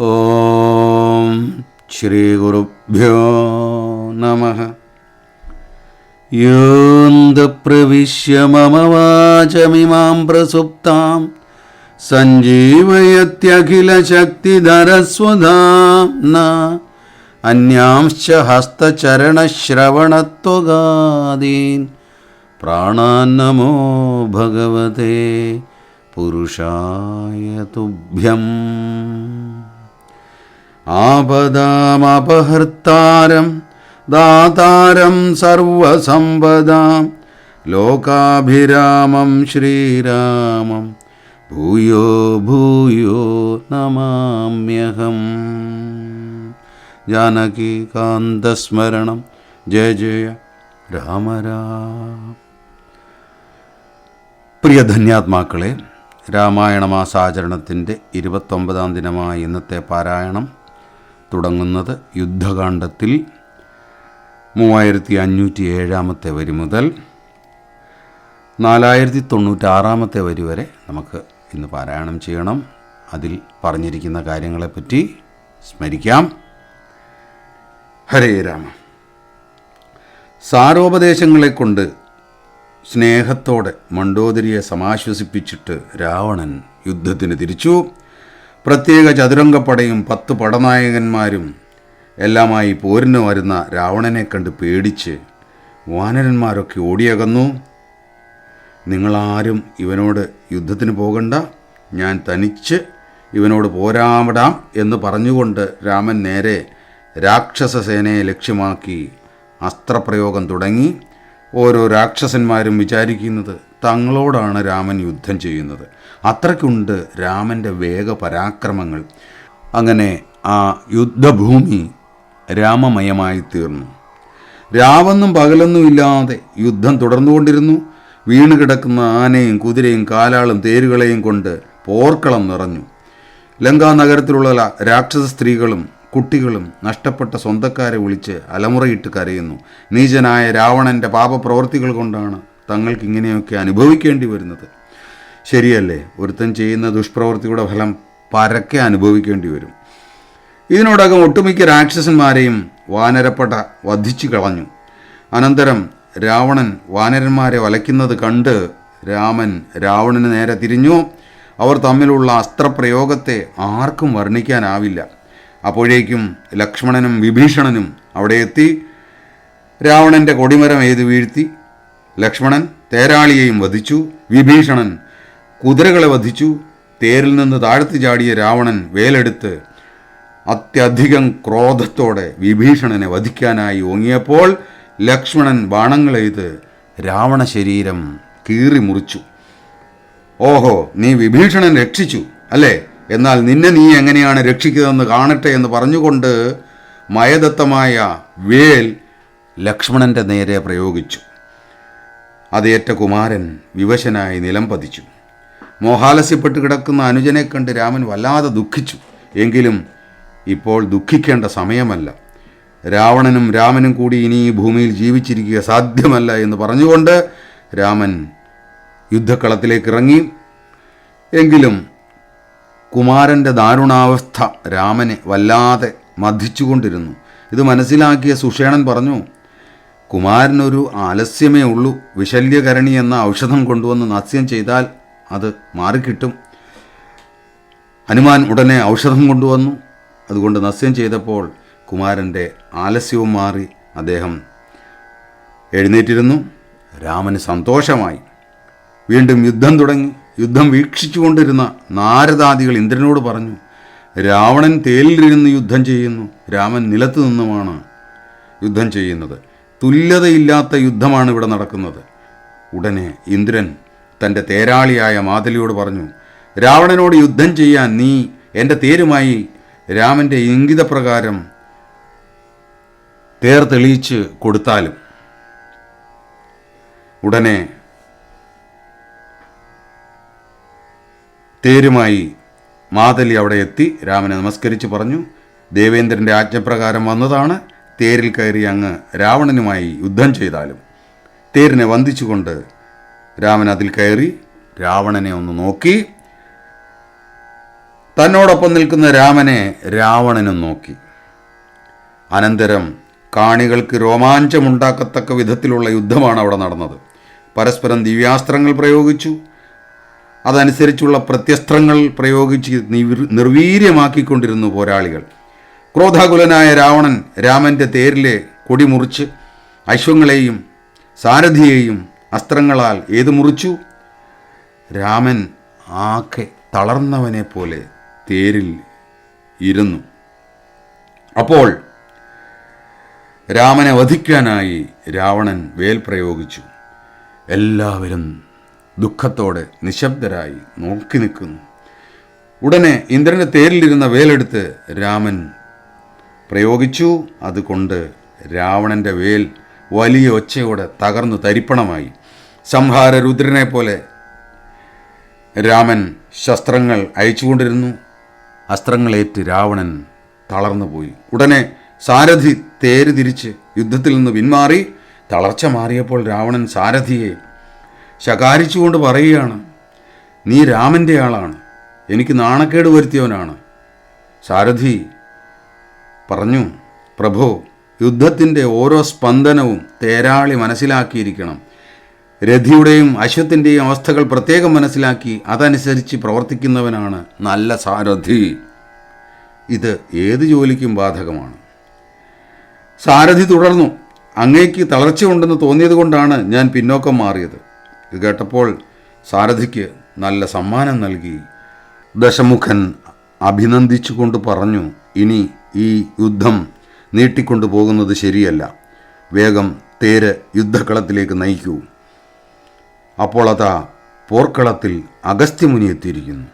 ॐ श्रीगुरुभ्यो नमः। योऽन्तप्रविश्य मम वाचमिमां प्रसुप्तां सञ्जीवयत्यखिलशक्तिधरस्वधाम्ना अन्यांश्च हस्तचरणश्रवणत्वगादीन् प्राणान्नमो भगवते पुरुषाय तुभ्यम् आपदामपहर्तारं दातारं सर्वसम्पदां लोकाभिरामं श्रीरामं भूयो भूयो नमाम्यहम् जानकीकान्तस्मरणं जय जय രാമ രാം പ്രിയ ധന്യാത്മാക്കളെ രാമായണ മാസാചരണത്തിൻ്റെ ഇരുപത്തൊമ്പതാം ദിനമായ ഇന്നത്തെ പാരായണം തുടങ്ങുന്നത് യുദ്ധകാണ്ഡത്തിൽ മൂവായിരത്തി അഞ്ഞൂറ്റി ഏഴാമത്തെ വരി മുതൽ നാലായിരത്തി തൊണ്ണൂറ്റാറാമത്തെ വരി വരെ നമുക്ക് ഇന്ന് പാരായണം ചെയ്യണം. അതിൽ പറഞ്ഞിരിക്കുന്ന കാര്യങ്ങളെപ്പറ്റി സ്മരിക്കാം. ഹരേ രാമ. സാരോപദേശങ്ങളെ കൊണ്ട് സ്നേഹത്തോടെ മണ്ടോദരിയെ സമാശ്വസിപ്പിച്ചിട്ട് രാവണൻ യുദ്ധത്തിന് തിരിച്ചു. പ്രത്യേക ചതുരംഗപ്പടയും പത്ത് പടനായകന്മാരും എല്ലാമായി പോരിന് വരുന്ന രാവണനെ കണ്ട് പേടിച്ച് വാനരന്മാരൊക്കെ ഓടിയകന്നു. നിങ്ങളാരും ഇവനോട് യുദ്ധത്തിന് പോകണ്ട. ഞാൻ തനിച്ച് ഇവനോട് പോരാവിടാം എന്ന് പറഞ്ഞുകൊണ്ട് രാമൻ നേരെ രാക്ഷസസേനയെ ലക്ഷ്യമാക്കി അസ്ത്രപ്രയോഗം തുടങ്ങി. ഓരോ രാക്ഷസന്മാരും വിചാരിക്കുന്നത് തങ്ങളോടാണ് രാമൻ യുദ്ധം ചെയ്യുന്നത്. അത്രയ്ക്കുണ്ട് രാമന്റെ വേഗ പരാക്രമങ്ങൾ അങ്ങനെ ആ യുദ്ധഭൂമി രാമമയമായി തീർന്നു. രാവെന്നും പകലൊന്നും ഇല്ലാതെ യുദ്ധം തുടർന്നുകൊണ്ടിരുന്നു. വീണ് കിടക്കുന്ന ആനയും കുതിരയും കാലാളും തേരുകളെയും കൊണ്ട് പോർക്കളം നിറഞ്ഞു. ലങ്കാ നഗരത്തിലുള്ള രാക്ഷസ സ്ത്രീകളും കുട്ടികളും നഷ്ടപ്പെട്ട സ്വന്തക്കാരെ വിളിച്ച് അലമുറയിട്ട് കരയുന്നു. നീചനായ രാവണന്റെ പാപപ്രവൃത്തികൾ കൊണ്ടാണ് തങ്ങൾക്ക് ഇങ്ങനെയൊക്കെ അനുഭവിക്കേണ്ടി വരുന്നത്. ശരിയല്ലേ? ഒരുത്തൻ ചെയ്യുന്ന ദുഷ്പ്രവൃത്തിയുടെ ഫലം പരക്കെ അനുഭവിക്കേണ്ടി വരും. ഇതിനോടകം ഒട്ടുമിക്ക രാക്ഷസന്മാരെയും വാനരപ്പട വധിച്ചു കളഞ്ഞു. അനന്തരം രാവണൻ വാനരന്മാരെ വലയ്ക്കുന്നത് കണ്ട് രാമൻ രാവണന് നേരെ തിരിഞ്ഞു. അവർ തമ്മിലുള്ള അസ്ത്രപ്രയോഗത്തെ ആർക്കും വർണിക്കാനാവില്ല. അപ്പോഴേക്കും ലക്ഷ്മണനും വിഭീഷണനും അവിടെ എത്തി. രാവണന്റെ കൊടിമരം എഴുതി വീഴ്ത്തി? ലക്ഷ്മണൻ തേരാളിയെയും വധിച്ചു. വിഭീഷണൻ കുതിരകളെ വധിച്ചു. തേരിൽ നിന്ന് താഴ്ത്തി ചാടിയ രാവണൻ വേലെടുത്ത് അത്യധികം ക്രോധത്തോടെ വിഭീഷണനെ വധിക്കാനായി ഓങ്ങിയപ്പോൾ ലക്ഷ്മണൻ ബാണങ്ങളെയ്ത് രാവണ ശരീരം കീറി മുറിച്ചു. ഓഹോ നീ വിഭീഷണൻ രക്ഷിച്ചു അല്ലേ? എന്നാൽ നിന്നെ നീ എങ്ങനെയാണ് രക്ഷിക്കുന്നതെന്ന് കാണട്ടെ എന്ന് പറഞ്ഞുകൊണ്ട് മയദത്തമായ വേൽ ലക്ഷ്മണന്റെ നേരെ പ്രയോഗിച്ചു. അതേറ്റ കുമാരൻ വിവശനായി നിലം പതിച്ചു മോഹാലസ്യപ്പെട്ട് കിടക്കുന്ന അനുജനെ കണ്ട് രാമൻ വല്ലാതെ ദുഃഖിച്ചു. എങ്കിലും ഇപ്പോൾ ദുഃഖിക്കേണ്ട സമയമല്ല. രാവണനും രാമനും കൂടി ഇനി ഈ ഭൂമിയിൽ ജീവിച്ചിരിക്കുക സാധ്യമല്ല എന്ന് പറഞ്ഞുകൊണ്ട് രാമൻ യുദ്ധക്കളത്തിലേക്ക് ഇറങ്ങി. എങ്കിലും കുമാരന്റെ ദാരുണാവസ്ഥ രാമനെ വല്ലാതെ മധിച്ചുകൊണ്ടിരുന്നു ഇത് മനസ്സിലാക്കിയ സുഷേണൻ പറഞ്ഞു കുമാരനൊരു ആലസ്യമേ ഉള്ളൂ. വിശല്യകരണി എന്ന ഔഷധം കൊണ്ടുവന്ന് നസ്യം ചെയ്താൽ അത് മാറിക്കിട്ടും. ഹനുമാൻ ഉടനെ ഔഷധം കൊണ്ടുവന്നു. അതുകൊണ്ട് നസ്യം ചെയ്തപ്പോൾ കുമാരന്റെ ആലസ്യവും മാറി അദ്ദേഹം എഴുന്നേറ്റിരുന്നു. രാമന് സന്തോഷമായി. വീണ്ടും യുദ്ധം തുടങ്ങി. യുദ്ധം വീക്ഷിച്ചുകൊണ്ടിരുന്ന നാരദാദികൾ ഇന്ദ്രനോട് പറഞ്ഞു രാവണൻ തേലിലിരുന്ന് യുദ്ധം ചെയ്യുന്നു. രാമൻ നിലത്തു നിന്നുമാണ് യുദ്ധം ചെയ്യുന്നത്. തുല്യതയില്ലാത്ത യുദ്ധമാണ് ഇവിടെ നടക്കുന്നത്. ഉടനെ ഇന്ദ്രൻ തന്റെ തേരാളിയായ മാതലിയോട് പറഞ്ഞു രാവണനോട് യുദ്ധം ചെയ്യാൻ നീ എന്റെ തേരുമായി രാമന്റെ ഇംഗിതപ്രകാരം തേർ തെളിയിച്ച് കൊടുത്താലും. ഉടനെ തേരുമായി മാതലി അവിടെ എത്തി രാമനെ നമസ്കരിച്ച് പറഞ്ഞു ദേവേന്ദ്രന്റെ ആജ്ഞപ്രകാരം വന്നതാണ് തേരിൽ കയറി അങ്ങ് രാവണനുമായി യുദ്ധം ചെയ്താലും. തേരിനെ വന്ദിച്ചുകൊണ്ട് രാമൻ അതിൽ കയറി രാവണനെ ഒന്ന് നോക്കി. തന്നോടൊപ്പം നിൽക്കുന്ന രാമനെ രാവണനും നോക്കി. അനന്തരം കാണികൾക്ക് രോമാഞ്ചമുണ്ടാക്കത്തക്ക വിധത്തിലുള്ള യുദ്ധമാണ് അവിടെ നടന്നത്. പരസ്പരം ദിവ്യാസ്ത്രങ്ങൾ പ്രയോഗിച്ചു. അതനുസരിച്ചുള്ള പ്രത്യസ്ത്രങ്ങൾ പ്രയോഗിച്ച് നിർവീര്യമാക്കിക്കൊണ്ടിരുന്നു പോരാളികൾ. ക്രോധാകുലനായ രാവണൻ രാമന്റെ തേരിലെ കൊടിമുറിച്ച് അശ്വങ്ങളെയും സാരഥിയെയും അസ്ത്രങ്ങളാൽ ഏത് മുറിച്ചു? രാമൻ ആകെ തളർന്നവനെ പോലെ തേരിൽ ഇരുന്നു. അപ്പോൾ രാമനെ വധിക്കാനായി രാവണൻ വേൽ പ്രയോഗിച്ചു. എല്ലാവരും ദുഃഖത്തോടെ നിശബ്ദരായി നോക്കി നിൽക്കുന്നു. ഉടനെ ഇന്ദ്രന്റെ തേരിലിരുന്ന വേലെടുത്ത് രാമൻ പ്രയോഗിച്ചു. അതുകൊണ്ട് രാവണന്റെ വേൽ വലിയ ഒച്ചയോടെ തകർന്നു തരിപ്പണമായി. സംഹാര രുദ്രനെ പോലെ രാമൻ ശസ്ത്രങ്ങൾ അയച്ചുകൊണ്ടിരുന്നു. അസ്ത്രങ്ങളേറ്റ് രാവണൻ തളർന്നുപോയി ഉടനെ സാരഥി തേര് തിരിച്ച് യുദ്ധത്തിൽ നിന്ന് പിന്മാറി. തളർച്ച മാറിയപ്പോൾ രാവണൻ സാരഥിയെ ശകാരിച്ചുകൊണ്ട് പറയുകയാണ് നീ രാമന്റെ ആളാണ്. എനിക്ക് നാണക്കേട് വരുത്തിയവനാണ്. സാരഥി പറഞ്ഞു പ്രഭോ യുദ്ധത്തിന്റെ ഓരോ സ്പന്ദനവും തേരാളി മനസ്സിലാക്കിയിരിക്കണം. രഥിയുടെയും അശ്വത്തിന്റെയും അവസ്ഥകൾ പ്രത്യേകം മനസ്സിലാക്കി അതനുസരിച്ച് പ്രവർത്തിക്കുന്നവനാണ് നല്ല സാരഥി. ഇത് ഏത് ജോലിക്കും ബാധകമാണ്. സാരഥി തുടർന്നു. അങ്ങേക്ക് തളർച്ചയുണ്ടെന്ന് തോന്നിയത് കൊണ്ടാണ് ഞാൻ പിന്നോക്കം മാറിയത്. ഇത് കേട്ടപ്പോൾ സാരഥിക്ക് നല്ല സമ്മാനം നൽകി. ദശമുഖൻ അഭിനന്ദിച്ചുകൊണ്ട് പറഞ്ഞു ഇനി ഈ യുദ്ധം നീട്ടിക്കൊണ്ടു പോകുന്നത് ശരിയല്ല. വേഗം തേര് യുദ്ധക്കളത്തിലേക്ക് നയിക്കൂ. അപ്പോൾ അതാ പോർക്കളത്തിൽ അഗസ്ത്യമുനി എത്തിയിരിക്കുന്നു.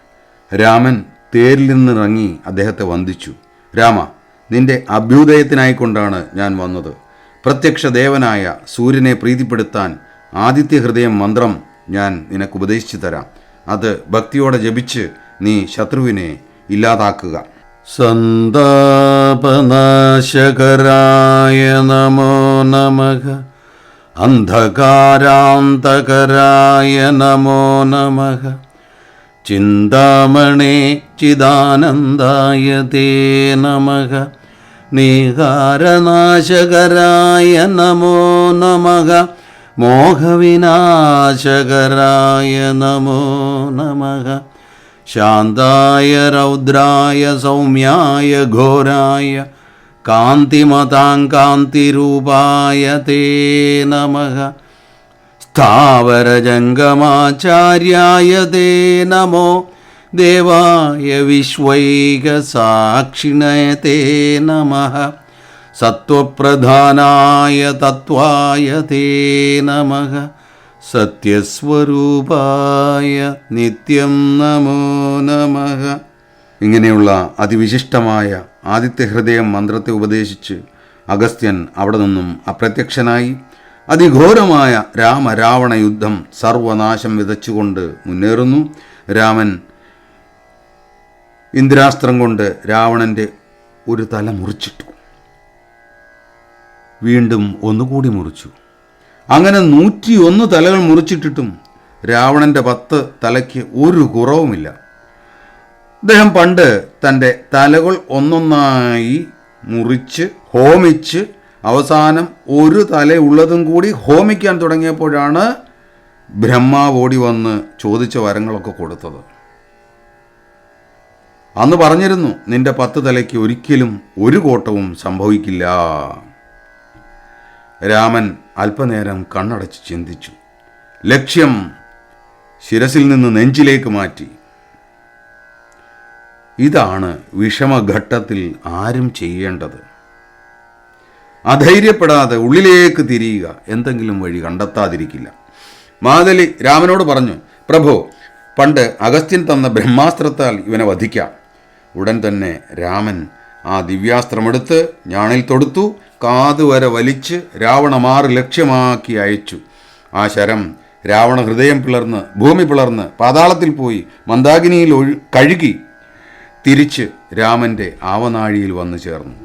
രാമൻ തേരിൽ നിന്നിറങ്ങി അദ്ദേഹത്തെ വന്ദിച്ചു. രാമ നിന്റെ അഭ്യുദയത്തിനായിക്കൊണ്ടാണ് ഞാൻ വന്നത്. പ്രത്യക്ഷ ദേവനായ സൂര്യനെ പ്രീതിപ്പെടുത്താൻ ആദിത്യ ഹൃദയം മന്ത്രം ഞാൻ നിനക്ക് ഉപദേശിച്ചു തരാം. അത് ഭക്തിയോടെ ജപിച്ച് നീ ശത്രുവിനെ ഇല്ലാതാക്കുക. സന്താപനാശകരായ നമോ നമഃ. അന്ധകാരാന്തകരായ നമോ നമ. ചിന്താമണേ ചിദാനന്ദായ തേ നമ. നീഹാരനാശകരായ നമോ നമ. മോഹവിനാശകരായ നമോ നമ. ശാന്തായ രൗദ്രായ സൗമ്യായ ഘോരായ കാന്തിമതാം കാന്തിരൂപായ തേ നമഃ. സ്ഥാവരജംഗമാചാര്യായ തേ നമോ. ദേവായ വിശ്വൈകസാക്ഷിണയ തേ നമഃ. സത്വപ്രധാനായ തത്വായ തേ നമഃ. സത്യസ്വരൂപായ നിത്യം നമോ നമഃ. ഇങ്ങനെയുള്ള അതിവിശിഷ്ടമായ ആദിത്യ ഹൃദയം മന്ത്രത്തെ ഉപദേശിച്ച് അഗസ്ത്യൻ അവിടെ നിന്നും അപ്രത്യക്ഷനായി. അതിഘോരമായ രാമരാവണ യുദ്ധം സർവനാശം വിതച്ചുകൊണ്ട് മുന്നേറുന്നു. രാമൻ ഇന്ദ്രാസ്ത്രം കൊണ്ട് രാവണന്റെ ഒരു തല മുറിച്ചിട്ടു. വീണ്ടും ഒന്നുകൂടി മുറിച്ചു. അങ്ങനെ നൂറ്റിയൊന്ന് തലകൾ മുറിച്ചിട്ടിട്ടും രാവണന്റെ പത്ത് തലയ്ക്ക് ഒരു കുറവുമില്ല. അദ്ദേഹം പണ്ട് തന്റെ തലകൾ ഒന്നൊന്നായി മുറിച്ച് ഹോമിച്ച് അവസാനം ഒരു തലയുള്ളതും കൂടി ഹോമിക്കാൻ തുടങ്ങിയപ്പോഴാണ് ബ്രഹ്മാവ് ഓടി വന്ന് ചോദിച്ച വരങ്ങളൊക്കെ കൊടുത്തത്. അന്ന് പറഞ്ഞിരുന്നു നിന്റെ പത്ത് തലയ്ക്ക് ഒരിക്കലും ഒരു കോട്ടവും സംഭവിക്കില്ല. രാമൻ അല്പനേരം കണ്ണടച്ച് ചിന്തിച്ചു. ലക്ഷ്യം ശിരസിൽ നിന്ന് നെഞ്ചിലേക്ക് മാറ്റി. ഇതാണ് വിഷമഘട്ടത്തിൽ ആരും ചെയ്യേണ്ടത്. അധൈര്യപ്പെടാതെ ഉള്ളിലേക്ക് തിരിയുക എന്തെങ്കിലും വഴി കണ്ടെത്താതിരിക്കില്ല. മാതലി രാമനോട് പറഞ്ഞു പ്രഭു പണ്ട് അഗസ്ത്യൻ തന്ന ബ്രഹ്മാസ്ത്രത്താൽ ഇവനെ വധിക്കാം. ഉടൻ തന്നെ രാമൻ ആ ദിവ്യാസ്ത്രമെടുത്ത് ഞാണിൽ തൊടുത്തു കാതുവരെ വലിച്ച് രാവണമാറ് ലക്ഷ്യമാക്കി അയച്ചു. ആ ശരം രാവണ ഹൃദയം പിളർന്ന് ഭൂമി പിളർന്ന് പാതാളത്തിൽ പോയി മന്ദാകിനിയിൽ ഒഴു കഴുകി തിരിച്ച് രാമന്റെ ആവനാഴിയിൽ വന്നു ചേർന്നു.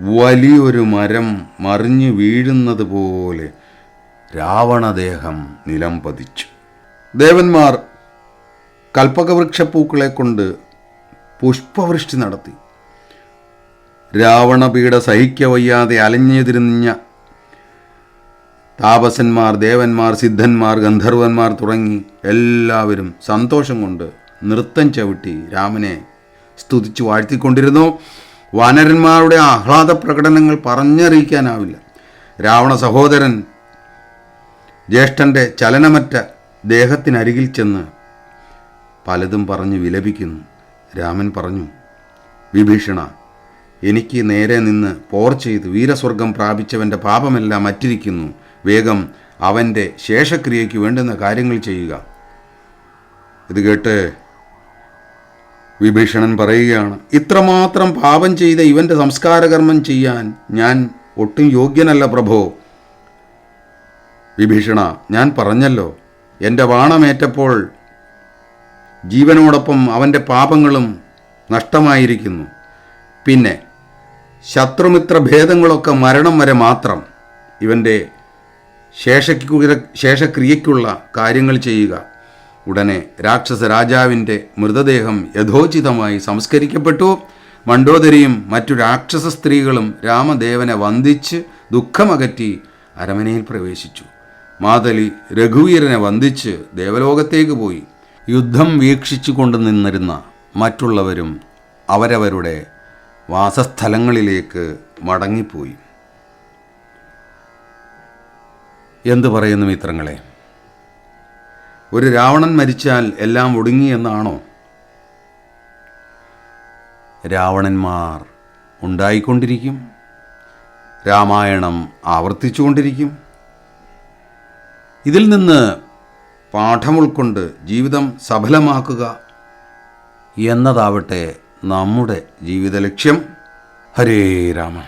വലിയൊരു മരം മറിഞ്ഞു വീഴുന്നത് പോലെ രാവണദേഹം നിലം പതിച്ചു. ദേവന്മാർ കൽപ്പകവൃക്ഷപ്പൂക്കളെ കൊണ്ട് പുഷ്പവൃഷ്ടി നടത്തി. രാവണപീഠ സഹിക്കവയ്യാതെ അലഞ്ഞെതിരിഞ്ഞ താപസന്മാർ ദേവന്മാർ സിദ്ധന്മാർ ഗന്ധർവന്മാർ തുടങ്ങി എല്ലാവരും സന്തോഷം കൊണ്ട് നൃത്തം ചവിട്ടി രാമനെ സ്തുതിച്ചു വാഴ്ത്തിക്കൊണ്ടിരുന്നു. വാനരന്മാരുടെ ആഹ്ലാദ പ്രകടനങ്ങൾ പറഞ്ഞറിയിക്കാനാവില്ല. രാവണ സഹോദരൻ ജ്യേഷ്ഠന്റെ ചലനമറ്റ ദേഹത്തിനരികിൽ ചെന്ന് പലതും പറഞ്ഞ് വിലപിക്കുന്നു. രാമൻ പറഞ്ഞു വിഭീഷണ എനിക്ക് നേരെ നിന്ന് പോർ ചെയ്ത് വീരസ്വർഗം പ്രാപിച്ചവന്റെ പാപമെല്ലാം മറ്റിരിക്കുന്നു വേഗം അവന്റെ ശേഷക്രിയയ്ക്ക് വേണ്ടുന്ന കാര്യങ്ങൾ ചെയ്യുക ഇത് കേട്ട് വിഭീഷണൻ പറയുകയാണ് ഇത്രമാത്രം പാപം ചെയ്ത ഇവന്റെ സംസ്കാരകർമ്മം ചെയ്യാൻ ഞാൻ ഒട്ടും യോഗ്യനല്ല പ്രഭോ. വിഭീഷണ ഞാൻ പറഞ്ഞല്ലോ എന്റെ വാണമേറ്റപ്പോൾ ജീവനോടൊപ്പം അവന്റെ പാപങ്ങളും നഷ്ടമായിരിക്കുന്നു. പിന്നെ ശത്രുമിത്ര ഭേദങ്ങളൊക്കെ മരണം വരെ മാത്രം ഇവന്റെ ശേഷക്രിയ ശേഷക്രിയയ്ക്കുള്ള കാര്യങ്ങൾ ചെയ്യുക. ഉടനെ രാക്ഷസ രാജാവിന്റെ മൃതദേഹം യഥോചിതമായി സംസ്കരിക്കപ്പെട്ടു. മണ്ടോദരിയും മറ്റു രാക്ഷസ സ്ത്രീകളും രാമദേവനെ വന്ദിച്ച് ദുഃഖമകറ്റി അരമനയിൽ പ്രവേശിച്ചു. മാതലി രഘുവീരനെ വന്ദിച്ച് ദേവലോകത്തേക്ക് പോയി. യുദ്ധം വീക്ഷിച്ചു കൊണ്ട് നിന്നിരുന്ന മറ്റുള്ളവരും അവരവരുടെ വാസസ്ഥലങ്ങളിലേക്ക് മടങ്ങിപ്പോയി. എന്തു പറയുന്നു മിത്രങ്ങളെ? ഒരു രാവണൻ മരിച്ചാൽ എല്ലാം ഒടുങ്ങി എന്നാണോ? രാവണന്മാർ ഉണ്ടായിക്കൊണ്ടിരിക്കും. രാമായണം ആവർത്തിച്ചുകൊണ്ടിരിക്കും. ഇതിൽ നിന്ന് പാഠമുൾക്കൊണ്ട് ജീവിതം സഫലമാക്കുക എന്നതാവട്ടെ നമ്മുടെ ജീവിത ലക്ഷ്യം. ഹരേ രാമ.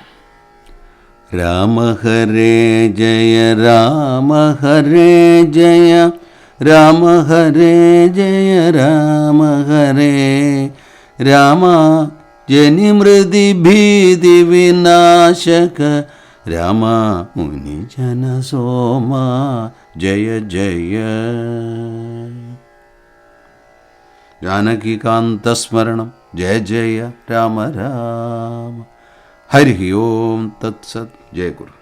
രാമ ഹരേ ജയ രാമ ഹരേ ജയ. രാമ ഹരേ ജയ രാമ ഹരേ. രാമ ജനിമൃതി ഭീതി വിനാശക. രാമ മുനി ജന സോമ ജയ ജയ. സ്മരണം ജയ ജയ രാമ രാമ. ഹരി ഓം തത്സത്. ജയ ഗുരു